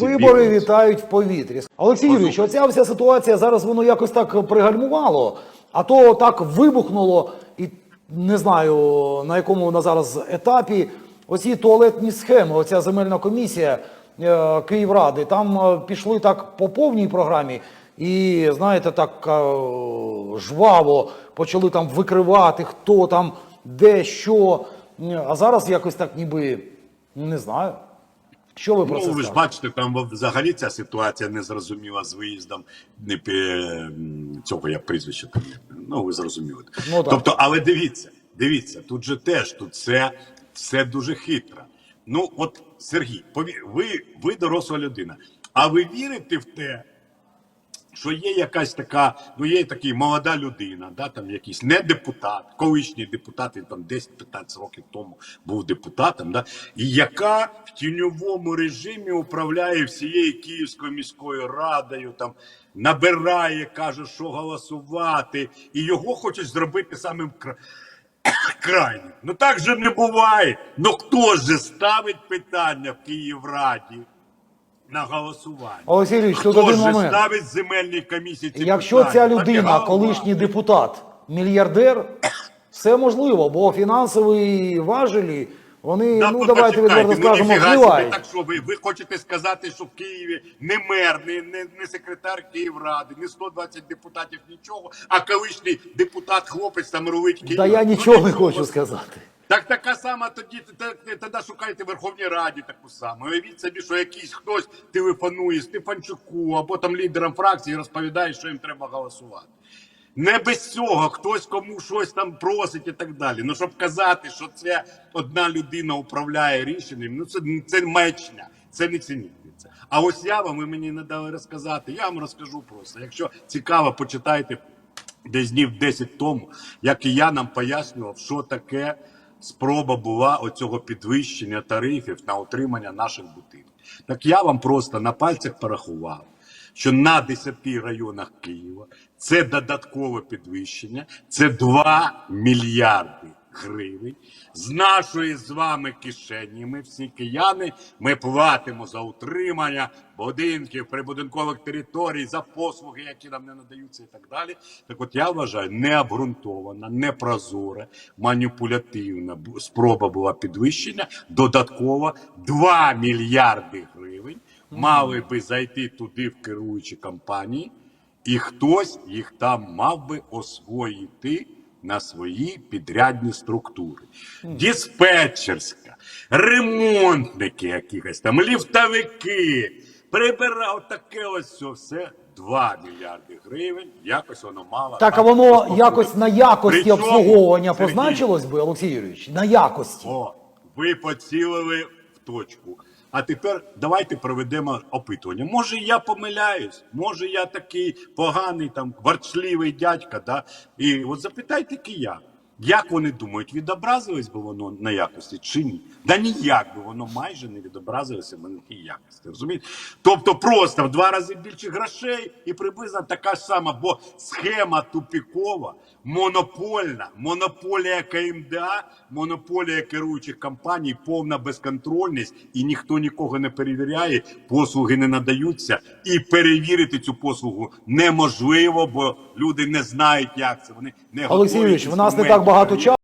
Вибори вітають в повітрі. Олексій Юрійович, оця вся ситуація зараз воно якось так пригальмувало, а то так вибухнуло, і не знаю на якому на зараз етапі. Оці туалетні схеми, оця земельна комісія е, Київради, там е, пішли так по повній програмі. І знаєте, так е, жваво почали там викривати, хто там, де, що. А зараз якось так ніби не знаю. Що ви про це Ну, ви ж бачите, там взагалі ця ситуація незрозуміла з виїздом не цього я прізвище Ну, ви зрозуміли. Ну, так. тобто, але дивіться, дивіться, тут же теж тут все, все дуже хитро. Ну, от Сергій, пові... ви, ви доросла людина. А ви вірите в те, що є якась така, ну є такий молода людина, да, там якийсь не депутат, колишній депутат, він там 10-15 років тому був депутатом, да, і яка в тіньовому режимі управляє всією Київською міською радою, там набирає, каже, що голосувати, і його хочуть зробити самим кра- крайнім. Ну так же не буває. Ну хто ж ставить питання в Київраді на голосування? Олексій Юрійович, тут Хто один ж момент. ставить земельні комісії? ці Якщо питання? ця людина, колишній депутат, мільярдер, все можливо, бо фінансові важелі, вони, Да, ну ну, давайте почекайте, відверто ну, скажемо, ніфіга собі, впливають. Так що ви, ви хочете сказати, що в Києві не мер, не, не, не секретар Київради, не 120 депутатів, нічого, а колишній депутат, хлопець там рулить Києвом. Та я Ну, нічого не хочу сказати. Так така сама тоді тоді шукайте Верховній Раді таку саму. Уявіть собі, що якийсь хтось телефонує Стефанчуку або там лідерам фракції розповідає, що їм треба голосувати. Не без цього хтось кому щось там просить і так далі. Ну щоб казати, що це одна людина управляє рішенням, ну це, це маячня, це не ціниться. А ось я вам ви мені не дали розказати. Я вам розкажу просто. Якщо цікаво, почитайте десь днів 10 тому, як і я нам пояснював, що таке спроба була оцього підвищення тарифів на утримання наших будинків. Так я вам просто на пальцях порахував, що на 10 районах Києва це додаткове підвищення, це 2 мільярди гривень. З нашої з вами кишені ми всі кияни ми платимо за утримання будинків, прибудинкових територій, за послуги, які нам не надаються, і так далі. Так от я вважаю, необґрунтована, непрозора, маніпулятивна спроба була підвищення додатково 2 мільярди гривень мали би зайти туди в керуючі компанії, і хтось їх там мав би освоїти на свої підрядні структури. Диспетчерська, ремонтники якихось там, ліфтовики, прибирав таке ось все, все 2 мільярди гривень. Якось воно мало. Так, а воно якось на якості Причому, обслуговування Сергій, позначилось би, Олексій Юрійович? На якості. О, ви поцілили в точку. А тепер давайте проведемо опитування. Може, я помиляюсь, може, я такий поганий, там, ворчливий дядька, да? І от запитайте киян, як вони думають, відобразилось би воно на якості чи ні? Да ніяк би воно майже не відобразилося б на якості. Розумієте? Тобто просто в два рази більше грошей і приблизно така ж сама, бо схема тупікова, монопольна, монополія КМДА, монополія керуючих компаній, повна безконтрольність, і ніхто нікого не перевіряє, послуги не надаються, і перевірити цю послугу неможливо, бо люди не знають, як це. Вони не Олексій готові Юрійович, в нас не так багато часу.